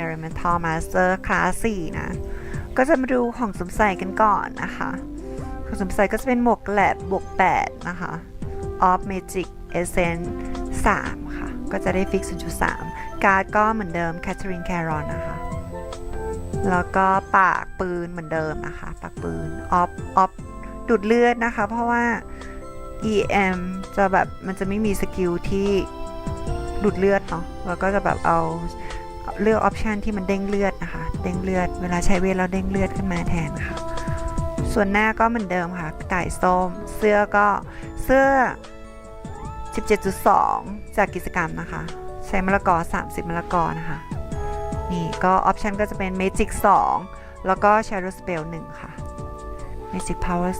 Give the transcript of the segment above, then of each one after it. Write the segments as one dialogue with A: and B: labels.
A: Elemental Master คลาส4นะ ก็จะมาดูของสมใส่กันก่อนนะคะ ของสมใส่ก็จะเป็นหมวกแลบบวก 8 นะคะ Off Magic Essence 3 ค่ะ ก็จะได้ฟิก 0.3 การ์ดก็เหมือนเดิม Catherine Caron นะคะ แล้วก็ปากปืนเหมือนเดิมนะคะ ปากปืน Off Off ดูดเลือดนะคะ เพราะว่า EM จะแบบมันจะไม่มีสกิลที่ดูดเลือดเนาะแล้วก็จะแบบเอา เลือกออปชันที่มันเด้งเลือดนะคะ เด้งเลือด เวลาใช้เวทเราเด้งเลือดขึ้นมาแทนนะคะ ส่วนหน้าก็เหมือนเดิมค่ะไก่ส้ม เสื้อก็เสื้อ 17.2 จากกิจกรรมนะคะ ใช้มะละกอ 30มะละกอนะคะ นี่ก็ออปชันก็จะเป็น Magic 2แล้วก็ Shadow Spell 1 ค่ะ Magic Power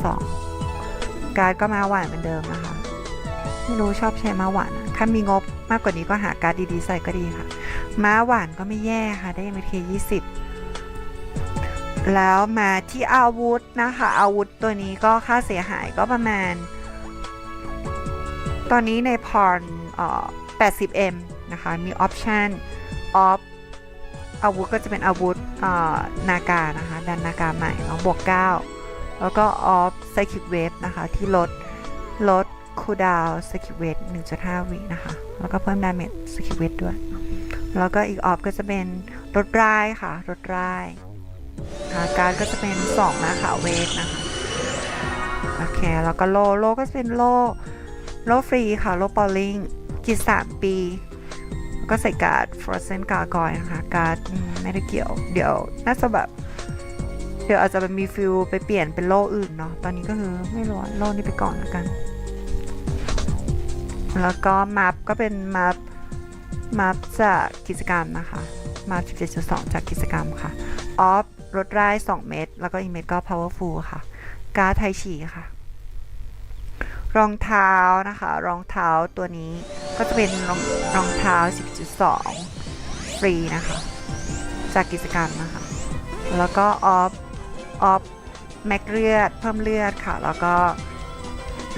A: 2การ์ดก็มาหวานเหมือนเดิมนะคะ ไม่รู้ชอบใช้มาหวานถ้ามีงบมากกว่านี้ก็หาการ์ดดีๆใส่ก็ดีค่ะ ม้าหวานก็ไม่แย่ค่ะ ได้ MK 20 แล้วมาที่อาวุธนะคะ อาวุธตัวนี้ก็ค่าเสียหายก็ประมาณ ตอนนี้ในพรออ 80M นะคะ มีออปชันออฟอาวุธก็จะเป็นอาวุธนาการนะคะ ดันนากาใหม่เนาะบวก 9 แล้วก็ออฟไซคิ w เวฟนะคะ ที่ลดลดคูดาวไซคิเวฟ1.5 วินะคะ แล้วก็เพิ่มดาเมจไซคิเวฟด้วย แล้วก็อีกออฟก็จะเป็นรถร่ายค่ะ รถร่ายค่ะการก็จะเป็น2นะคะเวทนะคะ โอเค แล้วก็โล โลก็จะเป็นโล โลฟรีค่ะ โลปอลลิงกิจ3ปีก็ใส่การ์ดฟรอสเซนกากอยนะคะ การ์ดไม่ได้เกี่ยว เดี๋ยวน่าจะแบบเดี๋ยวอาจจะมีฟิลไปเปลี่ยนเป็นโลอื่นเนาะ ตอนนี้ก็คือไม่รู้อะโลนี้ไปก่อนแล้วกัน แล้วก็มัฟก็เป็นมัฟ มัฟจากกิจกรรมนะคะมัฟ17.2 จากกิจกรรมค่ะ ออฟรถร่าย 2 เม็ด แล้วก็อีกเม็ดก็ powerful ค่ะ การไทชีค่ะ รองเท้านะคะ รองเท้าตัวนี้ก็จะเป็นรองรองเท้า 10.2 ฟรีนะคะ จากกิจกรรมนะคะ แล้วก็ออฟ ออฟแม็กเลือด เพิ่มเลือดค่ะ แล้วก็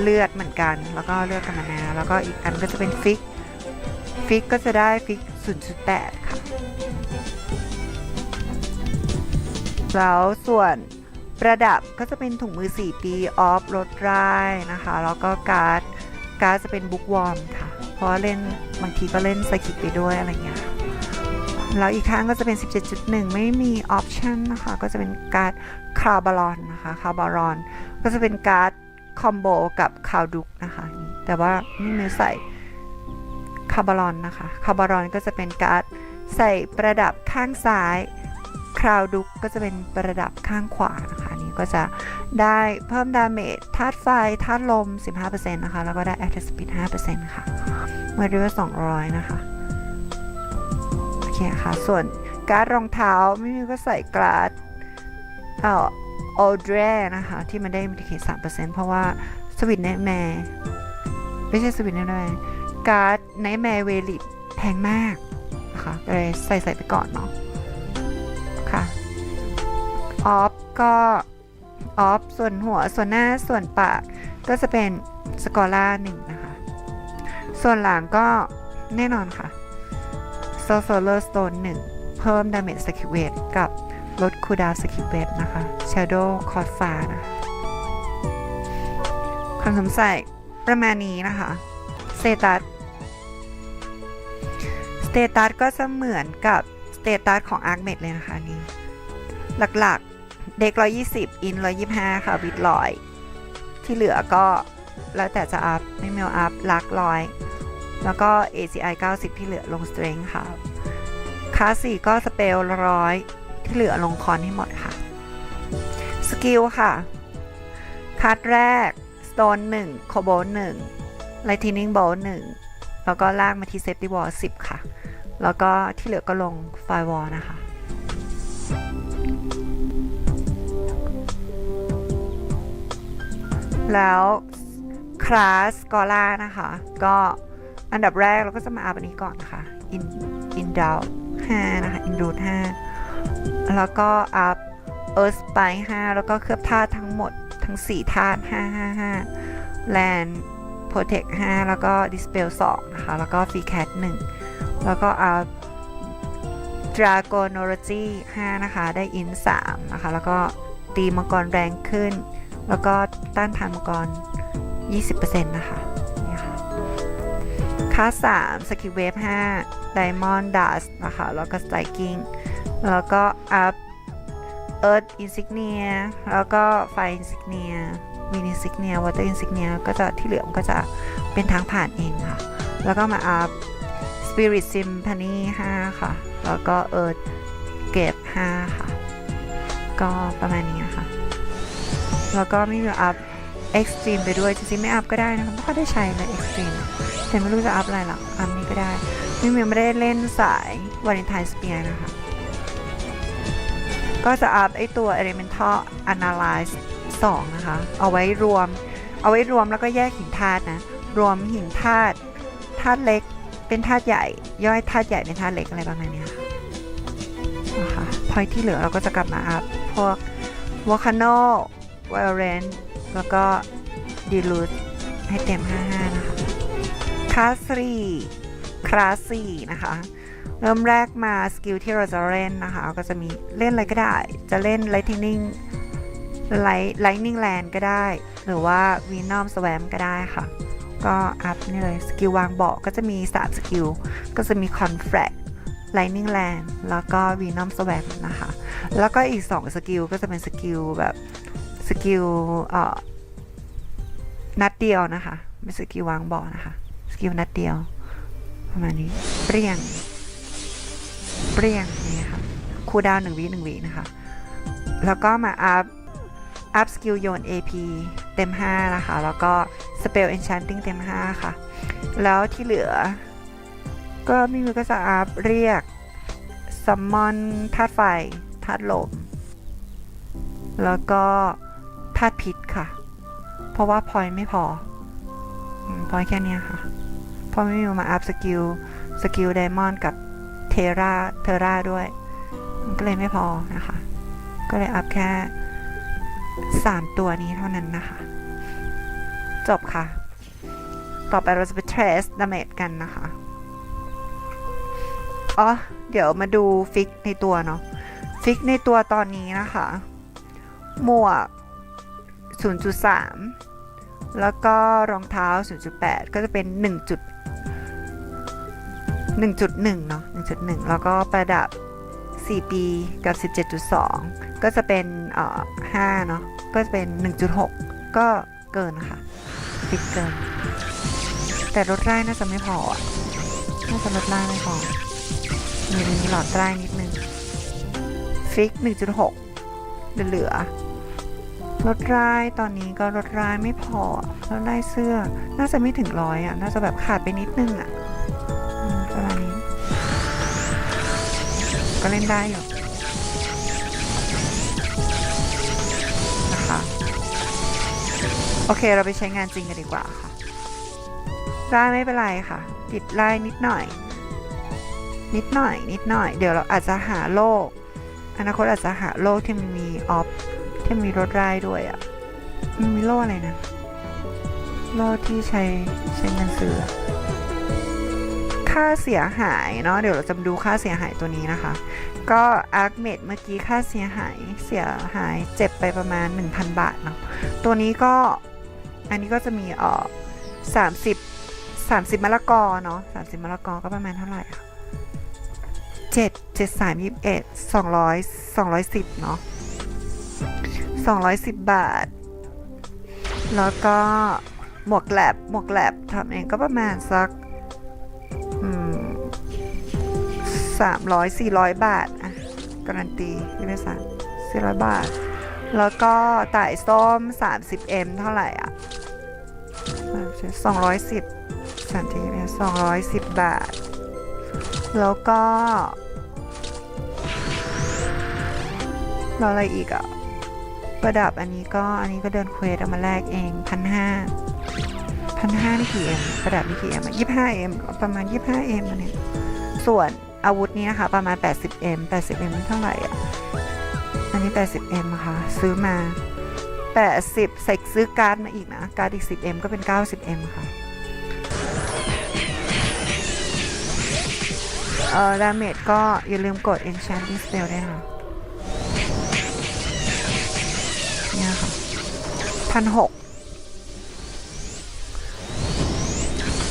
A: เลือดเหมือนกัน แล้วก็เลือดกันนาแล้วก็อีกอันก็จะเป็นฟิก ฟิกก็จะได้ฟิก 0.8 ค่ะ แล้วส่วนประดับก็จะเป็นถุงมือ 4 ปีออฟรถร่ายนะคะ แล้วก็การ์ดการ์ดจะเป็นบุ๊กวอร์มค่ะ เพราะเล่นบางทีก็เล่นสกิปไปด้วยอะไรเงี้ยแล้วอีกข้างก็จะเป็น 17.1 ไม่มีออปชันนะคะ ก็จะเป็นการ์ดคาร์บารอนนะคะคาร์บารอน ก็จะเป็นการ์ดคอมโบกับคาวดุกนะคะ แต่ว่าไม่มีใส่ คาร์บอนนะคะคาร์บอนก็จะเป็นการ์ดใส่ประดับข้างซ้าย คราวดุกก็จะเป็นประดับข้างขวานะคะนนี้ก็จะได้เพิ่มดาเมจธาตุไฟธาตุลม 15%นะคะ แล้วก็ได้ Attack Speed 5%ค่ะเมื่อเรีว่า200 นะคะ โอเคค่ะ ส่วนการ์ดรองเท้าไม่มีก็ใส่การ์ดเอ่อโอเดรนะคะ ที่มันได้มิติเค3%เพราะว่าสวิตเนแมร์ไม่ใช่สวิตเนแมร์ การ์ดไนแมร์เวลิตแพงมากนะคะก็เลยใส่ใส่ไปก่อนเนาะค่ะออฟก็ออฟส่วนหัวส่วนหน้าส่วนปากก็จะเป็นสกอล่าหนึ่งนะคะ ส่วนหลังก็แน่นอนค่ะโซโซเลอร์สโตนหนึ่งเพิ่มดาเมจสกิเวตกับลดคูดาวสกิเวตนะคะ Shadow คอร์ดฟ้านะความสงสัยประมาณนี้นะคะเตตัส เตตัสก็จะเหมือนกับสเตตัสของ a r c m e d เลยนะคะนี่หลักๆ เด็ก 120 อิน 125 ค่ะวิดร้อย ที่เหลือก็แล้วแต่จะอัพ ไม่เมลอัพลักร้อย แล้วก็ ACI 90 ที่เหลือลง strength ค่ะคลาสสี่ก็สเปลร้อยที่เหลือลงคอนให้หมดค่ะ สกิลค่ะ คัดแรก stone 1 c o b o 1 lightning bolt 1แล้วก็ลากมาที่ safety wall 10ค่ะ แล้วก็ที่เหลือก็ลงไฟวอลนะคะ แล้วคลาสกอล่านะคะ ก็อันดับแรกเราก็จะมาอัพอันนี้ก่อนนะคะ in in d o w 5นะคะ in root 5แล้วก็อัพ earth spike 5แล้วก็เคลือบธาตุทั้งหมดทั้ง 4 ธาตุ5 5 5 land protect 5 แล้วก็ dispel 2 นะคะ แล้วก็ free cat 1 แล้วก็เอัพ Dragonology 5 นะคะ ได้อิน 3 นะคะ แล้วก็ตีมังกรแรงขึ้น แล้วก็ต้านทานมังกร 20%นะคะนี่ค่ะค่า3สกิลเวฟ5 Diamond Dust นะคะ แล้วก็ Striking แล้วก็ Up Earth Insignia แล้วก็ Fire Insignia Wind Insignia Water Insignia ก็จะที่เหลือมันก็จะเป็นทางผ่านเองค่ะ แล้วก็มา Up Spirit Symphony 5 ค่ะ แล้วก็ Earth Gate 5ค่ะ ก็ประมาณนี้ค่ะ แล้วก็ไม่มีอัพ Extreme ไปด้วย จริงๆ ไม่อัพก็ได้นะคะไม่ค่อยได้ใช้เลย Extreme แต่ไม่รู้จะอัพอะไรหรอกอัพนี้ก็ได้ไม่มีไม่ได้เล่นสายวาเลนไทน์สเปียร์นะคะ ก็จะอัพไอตัว Elemental Analyze 2 นะคะ เอาไว้รวม เอาไว้รวมแล้วก็แยกหินธาตุนะ รวมหินธาตุธาตุเล็ก เป็นธาตุใหญ่ ย่อยธาตุใหญ่เป็นธาตุเล็กอะไรประมาณนี้ค่ะนะคะพอยที่เหลือเราก็จะกลับมาอัพพวก Volcano v i o l e n t แล้วก็ d i l u t ให้เต็ม 55 นะคะคลาสสี่คลาสสี่นะคะ เริ่มแรกมาสกิลที่เราจะเล่นนะคะ ก็จะมีเล่นอะไรก็ได้ จะเล่น Lightning Light Lightning Land ก็ได้ หรือว่า Venom Swam ก็ได้ค่ะ ก็อัพนี่เลยสกิลวางเบาะก็จะมี 3 สกิล ก็จะมี Confract Lightning Land แล้วก็ Venom Swam นะคะ แล้วก็อีก 2 สกิล ก็จะเป็นสกิลแบบสกิลเอ่อนัดเดียวนะคะไม่สกิลวางเบาะนะคะ สกิลนัดเดียว ประมาณนี้ เปรี้ยง เปรี้ยงนี่ค่ะ คูดาวหนึ่งวิหนึ่งวินะคะ แล้วก็มาอัพ อัพสกิลโยน AP เต็ม 5 นะคะ แล้วก็ Spell Enchanting เต็ม 5 ค่ะ แล้วที่เหลือ ก็มีมือก็จะอัพเรียก Summon ธาตุไฟธาตุลม แล้วก็ธาตุพิษค่ะ เพราะว่าพอยไม่พอพอยแค่นี้ค่ะเพราะไม่มีมาอัพสกิลสกิลไดมอนด์กับเทราเทราด้วย ก็เลยไม่พอนะคะ ก็เลยอัพแค่ 3 ตัวนี้เท่านั้นนะคะ จบค่ะ ต่อไปเราจะไป trace damage กันนะคะ อ๋อ เดี๋ยวมาดูฟิกในตัวเนาะ ฟิกในตัวตอนนี้นะคะ หมวก 0.3 แล้วก็รองเท้า 0.8 ก็จะเป็น 1.1.1 เนาะ1.1 แล้วก็ประดับ 4 ปีกับ 17.2 ก็จะเป็นเอ่อ5เนาะก็จะเป็น 1.6 ก็เกินค่ะฟิกเกิน แต่ลดไร่น่าจะไม่พออะน่าจะลดไร่ไม่พอมีมีหลอดไร่นิดนึงฟิก 1.6 เหลือๆลดไร่ตอนนี้ก็ลดไร่ไม่พอลดไร่เสื้อ น่าจะไม่ถึงร้อยอะน่าจะแบบขาดไปนิดนึงอะ ก็เล่นได้อยู่นะคะ โอเคเราไปใช้งานจริงกันดีกว่าค่ะไล่ไม่เป็นไรค่ะ ติดไล่นิดหน่อย นิดหน่อย นิดหน่อย เดี๋ยวเราอาจจะหาโลก อนาคตอาจจะหาโลกที่มันมีออฟที่มีรถไล่ด้วยอะ่ะมันมีโลกอะไรนะ โลกที่ใช้ใช้เงินซื้อ ค่าเสียหายเนาะเดี๋ยวเราจะมาดูค่าเสียหายตัวนี้นะคะ ก็อาร์คเมดเมื่อกี้ค่าเสียหายเสียหายเจ็บไปประมาณ 1,000 บาทเนาะตัวนี้ก็อันนี้ก็จะมีเอ่อสามสิบสามสิบมะละกอเนาะสามสิบมะละกอก็ประมาณเท่าไหร่อะเจ็ดเจ็ดสามยี่สิบเอ็ดสองร้อยสองร้อยสิบเนาะสองร้อยสิบบาท แล้วก็หมวกแลบหมวกแลบทำเองก็ประมาณสัก สามร้อยสี่ร้อยบาทอะการันตีที่ไม่สั่งสี่ร้อยบาท แล้วก็ต่ายส้ม 30M เอ็มเท่าไหร่อะ210 30 210บาท แล้วก็แล้วอะไรอีกอะ ประดับอันนี้ก็อันนี้ก็เดินเควสเอามาแลกเองพันห้า พันห้านี่กี่เอ็มประดับนี่กี่เอ็มยี่ห้าเอ็มประมาณยี่ห้าเอ็มเนี้ยส่วนอาวุธนี้นะคะประมาณ 80M 80M มันเท่าไหร่อะอันนี้ 80M อะค่ะซื้อมา80ใส่ซื้อการ์ดมาอีกนะการ์ดอีก 10M ก็เป็น 90M ค่ะเอ่อดาเมจก็อย่าลืมกด enchanting spell ด้วยนะเนี่ยค่ะพันหก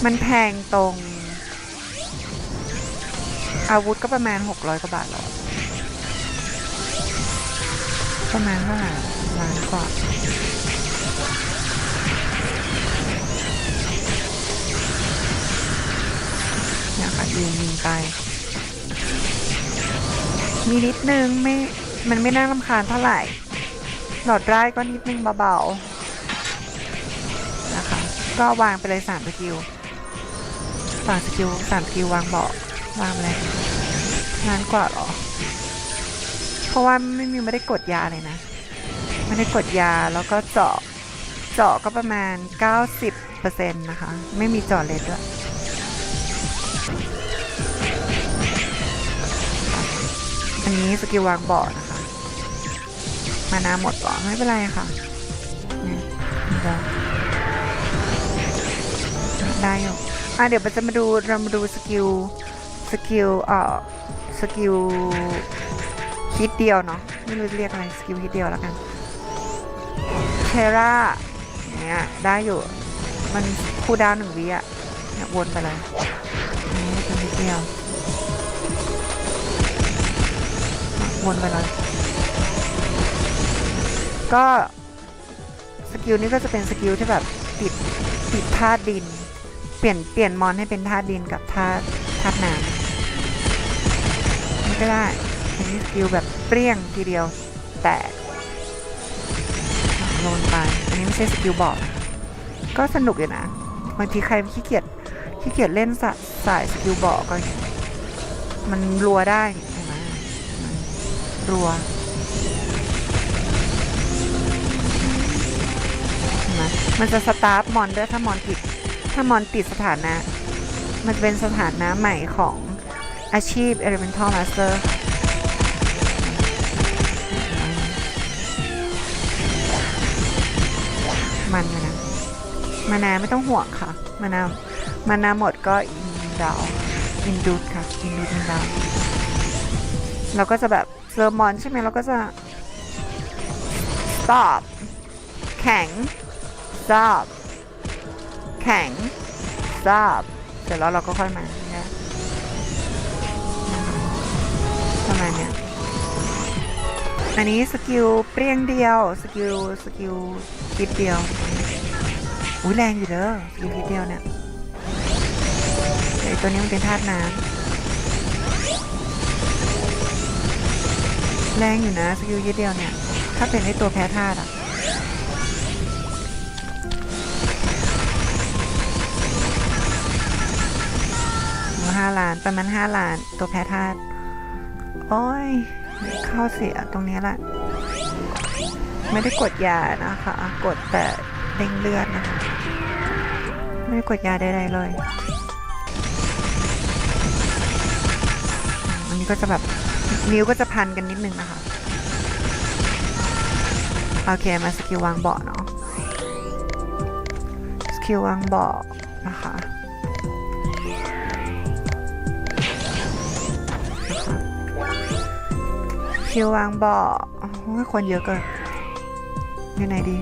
A: มันแพงตรง อาวุธก็ประมาณ 600กว่าบาทหรอ ประมาณเท่าไหร่ล้านกว่าเนี่ยค่ะยืนยิงไปมีนิดนึงไม่ มันไม่น่ารำคาญเท่าไหร่ หลอดร้ายก็นิดนึงเบาๆ นะคะ ก็วางไปเลยสามสกิล สามสกิลสามสกิลวางเบาะวางเลยนานกว่าหรอ เพราะว่าไม่มีไม่ได้กดยาเลยนะ ไม่ได้กดยาแล้วก็เจาะเจาะก็ประมาณ 90%นะคะ ไม่มีเจาะเล็ดด้วยอันนี้สกิลวางเบาะนะคะ มานาหมดเบาะไม่เป็นไรค่ะเนี่ยได้ได้อยู่ อะเดี๋ยวเราจะมาดูเรามาดูสกิลสกิลเอ่อสกิลฮิตเดียวเนาะไม่รู้เรียกอะไรสกิลฮิตเดียวแล้วกันเทราเนี่ยได้อยู่มันคูดาวหนึ่งวิอะเนี่ยวนไปเลยนนี่เป็นฮิตเดียววนไปเลยก็สกิลนี้ก็จะเป็นสกิลที่แบบติดติดธาตุดิน เปลี่ยนเปลี่ยนมอนให้เป็นธาตุดินกับธาตุธาตุน้ำนี่ก็ได้อันนี้สกิลแบบเปรี้ยงทีเดียว แตกโลนไป อันนี้ไม่ใช่สกิลบอก ก็สนุกอยู่นะ บางทีใครขี้เกียจขี้เกียจเล่นสสายสกิลบอกก็มันรัวได้เห็นไหมรัวนไหมมันจะสตาร์ฟมอนด้วยถ้ามอนติด ถ้ามอนติดสถานะ มันจะเป็นสถานะใหม่ของอาชีพ Elemental Master มันนะ มานาไม่ต้องห่วงค่ะ มานา มานาหมดก็อินดาวอินดูดค่ะ อินดูดอินดาวเราก็จะแบบเซอร์มอนใช่ไหมเราก็จะ stop แข็ง stop แข็ง stop เสร็จแล้วเราก็ค่อยมาเนี่ยนะคะประมาณเนี้ยอันนี้สกิลเปรี้ยงเดียว สกิลสกิลคิดเดียวอุ้ยแรงอยู่เด้อสกิลคิดเดียวเนี่ยแต่ไอ้ตัวนี้มันเป็นธาตุน้ำแรงอยู่นะสกิลยืดเดียวเนี่ย ถ้าเป็นไอตัวแพ้ธาตุอะ ห้าล้าน ประมาณห้าล้าน ตัวแพ้ธาตุโอ้ย เข้าเสียตรงนี้แหละ ไม่ได้กดยานะคะ กดแต่เด้งเลือดนะคะ ไม่ได้กดยาใดๆเลยอันนี้ก็จะแบบนิ้วก็จะพันกันนิดนึงนะคะ โอเค มาสกิลวางเบาะเนาะ สกิลวางเบาะนะคะ สกิลวางเบาะโอ้ยคนเยอะเกินยู่ไหนดี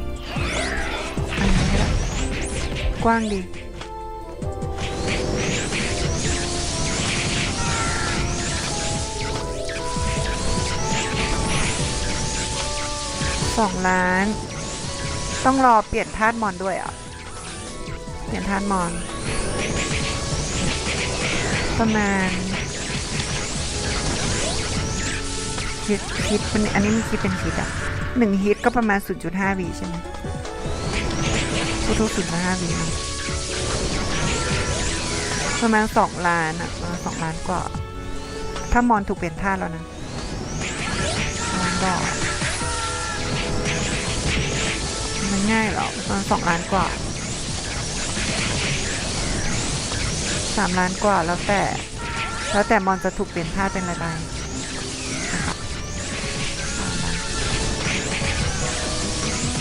A: อันนี้ก็ได้กว้างดีสองล้าน ต้องรอเปลี่ยนธาตุมอนด้วยอะ เปลี่ยนธาตุมอน ประมาณ ฮิตฮิตมันอันนี้มันคิดเป็นฮิตอะหนึ่งฮิตก็ประมาณ 0.5วิใช่ไหมทุกๆ0.5วินะประมาณสองล้านอะประมาณสองล้านกว่าถ้ามอนถูกเปลี่ยนธาตุแล้วนะล้านบอกมันง่ายหรอประมาณสองล้านกว่าสามล้านกว่าแล้วแต่ แล้วแต่มอนจะถูกเปลี่ยนท่าตุเป็นอะไรไป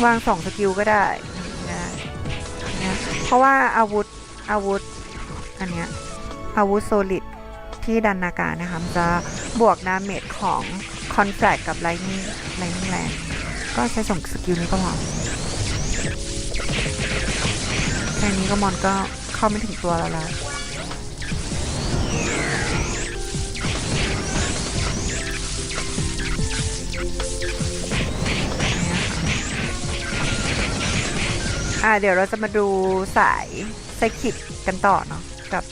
A: วางสองสกิลก็ได้เนี่ยเพราะว่าอาวุธอาวุธอันเนี้ยอาวุธโซลิดที่ดันนาการนะคะจะบวกดาเมจของคอนแฟลกกับไลนิ่งไลนิ่งแรงก็ใช้ส่งสกิลนี้ก็พอแค่นี้ก็มอนก็เข้าไม่ถึงตัวแล้ว อ่าเดี๋ยวเราจะมาดูสายไซคิดกันต่อเนาะกับ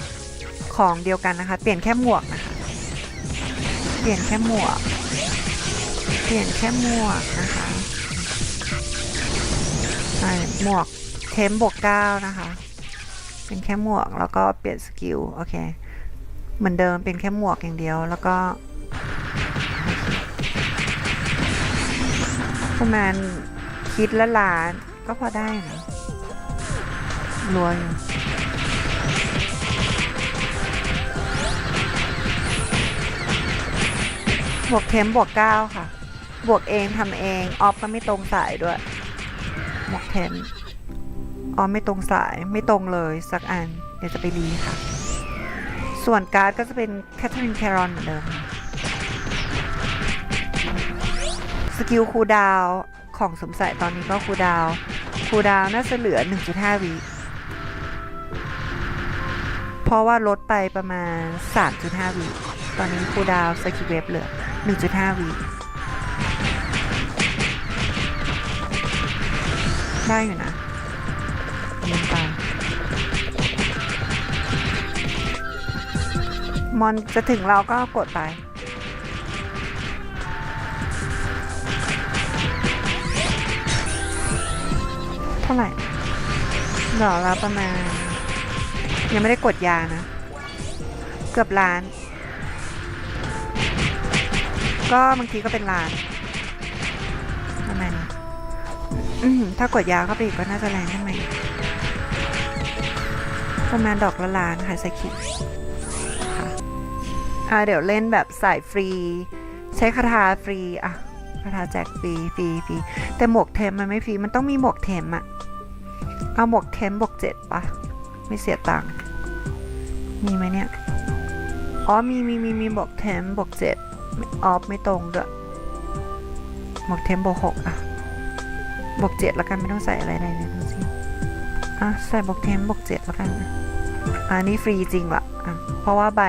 A: ของเดียวกันนะคะ เปลี่ยนแค่หมวกนะคะ เปลี่ยนแค่หมวก เปลี่ยนแค่หมวกนะคะอ่หมวกเทมบวกเก้านะคะ เป็นแค่หมวกแล้วก็เปลี่ยนสกิลโอเค เหมือนเดิมเป็นแค่หมวกอย่างเดียวแล้วก็ประมาณคิดละล้านก็พอได้นะ รวยบวกเทมบวกเก้าค่ะ บวกเองทำเอง ออฟก็ไม่ตรงสายด้วย บวกเทมออฟไม่ตรงสายไม่ตรงเลยสักอัน เดี๋ยวจะไปรีค่ะ ส่วนการ์ดก็จะเป็นแคทเธอรีนแครอนเหมือนเดิม สกิลคูดาวของสมใส่ตอนนี้ก็คูดาวคูดาวน์น่าจะเหลือ 1.5วิ เพราะว่าลดไปประมาณ 3.5 วิตอนนี้คูดาวสกิเวฟเหลือ 1.5 วิได้อยู่นะลงไปมอนจะถึงเราก็กดไป เท่าไหร่ดอกละประมาณ ยังไม่ได้กดยานะ เกือบล้าน ก็บางทีก็เป็นล้านประมาณนี้ถ้ากดยาเข้าไปอีกก็น่าจะแรงขึ้นไหมประมาณดอกละล้านค่ะสกิปค่ะเดี๋ยวเล่นแบบสายฟรี ใช้คาถาฟรีอะคาถาแจกฟรีฟรีฟรีแต่หมวกเทมมันไม่ฟรี มันต้องมีหมวกเทมอะเอาหมวกเทมบวกเจ็ดปะ ไม่เสียตังค์มีไหมเนี่ย อ๋อ มีมีมีมีบวกเทมบวกเจ็ดออฟไม่ตรงด้วยบวกเทมบวกหกอะบวกเจ็ดแล้วกันไม่ต้องใส่อะไรเลยนะดูสิอะใส่บวกเทมบวกเจ็ดแล้วกันอ่านี่ฟรีจริงละอะเพราะว่าใบ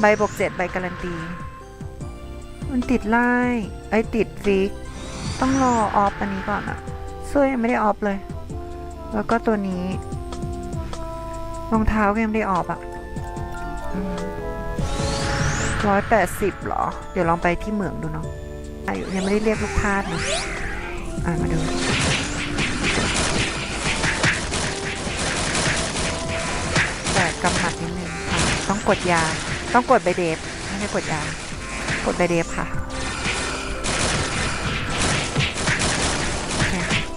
A: ใบบวกเจ็ดใบการันตี มันติดไล่ไอ้ติดฟิกต้องรอออฟอันนี้ก่อนอะเสื้อยังไม่ได้ออฟเลย แล้วก็ตัวนี้ รองเท้าก็ยังไม่ได้ออฟอะร้อยแปดสิบหรอ เดี๋ยวลองไปที่เหมืองดูเนาะอะยังไม่ได้เรียกลูกทาสนะอะมาดู แต่กำหมัดนิดนึงค่ะต้องกดยา ต้องกดใบเดฟไม่ใช่กดยา กดใบเดฟค่ะ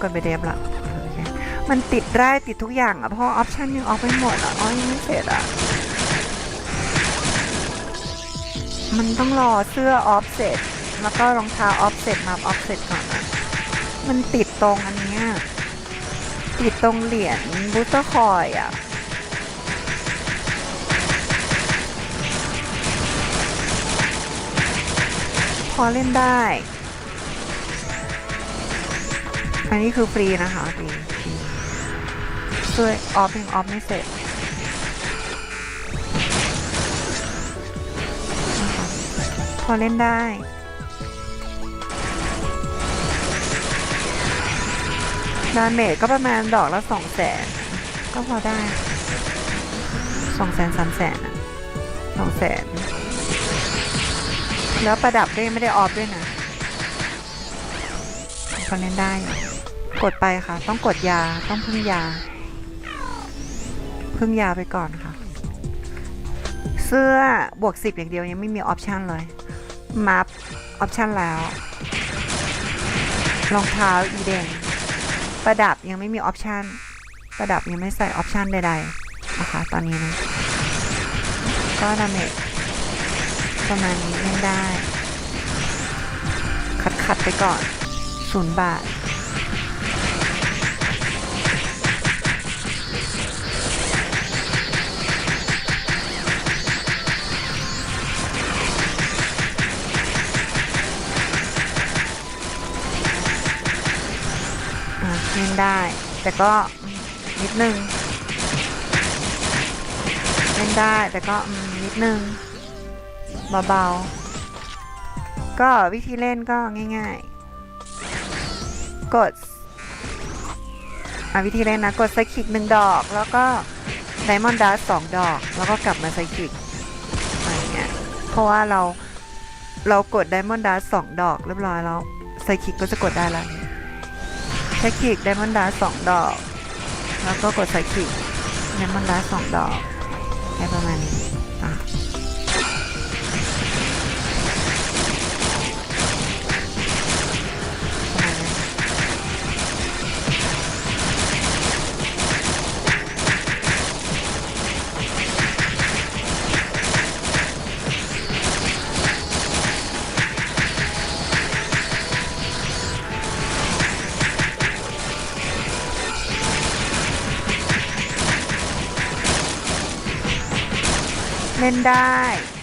A: กดใบเดฟละ มันติดได้ติดทุกอย่างอะเพราะออปชันยังออกไปหมดอะอ๋อยังไม่เสร็จอะมันต้องรอเสื้อออฟเสร็จแล้วก็รองเท้าออฟเสร็จมาออฟเสร็จก่อนอะมันติดตรงอันเนี้ยติดตรงเหรียญบูสเตอร์คอยอะพอเล่นได้ อันนี้คือฟรีนะคะฟรี ช่วยออฟยังออฟไม่เสร็จพอเล่นได้ดาเมจก็ประมาณดอกละสองแสนก็พอได้สองแสนสามแสนสองแสนแล้วประดับก็ยังไม่ได้ออฟด้วยนะพอเล่นได้ กดไปค่ะ ต้องกดยาต้องพึ่งยา พึ่งยาไปก่อนค่ะ เสื้อบวกสิบอย่างเดียวยังไม่มีออปชันเลยมัฟออปชันแล้วรองเท้าอีเดงประดับยังไม่มีออปชันประดับยังไม่ใส่ออปชันใดๆนะคะตอนนี้นะก็ดาเมจประมาณนี้เล่นได้ คัดคัดๆไปก่อนศูนย์บาท เล่นได้ แต่ก็นิดนึงเล่นได้แต่ก็นิดนึงเบาๆ ก็วิธีเล่นก็ง่ายๆ กดวิธีเล่นนะ กดไซคิกหนึ่งดอก แล้วก็ไดมอนด์ดัสสองดอก แล้วก็กลับมาไซคิกอะไรเงี้ยเพราะว่าเราเรากดไดมอนด์ดัสสองดอกเรียบร้อยแล้วไซคิกก็จะกดได้แล้ว ช้คิกไดมอนด์ดาสองดอก แล้วก็กดใช้คิกไดมอนด์ดาสองดอกได้ประมาณนี้ ได้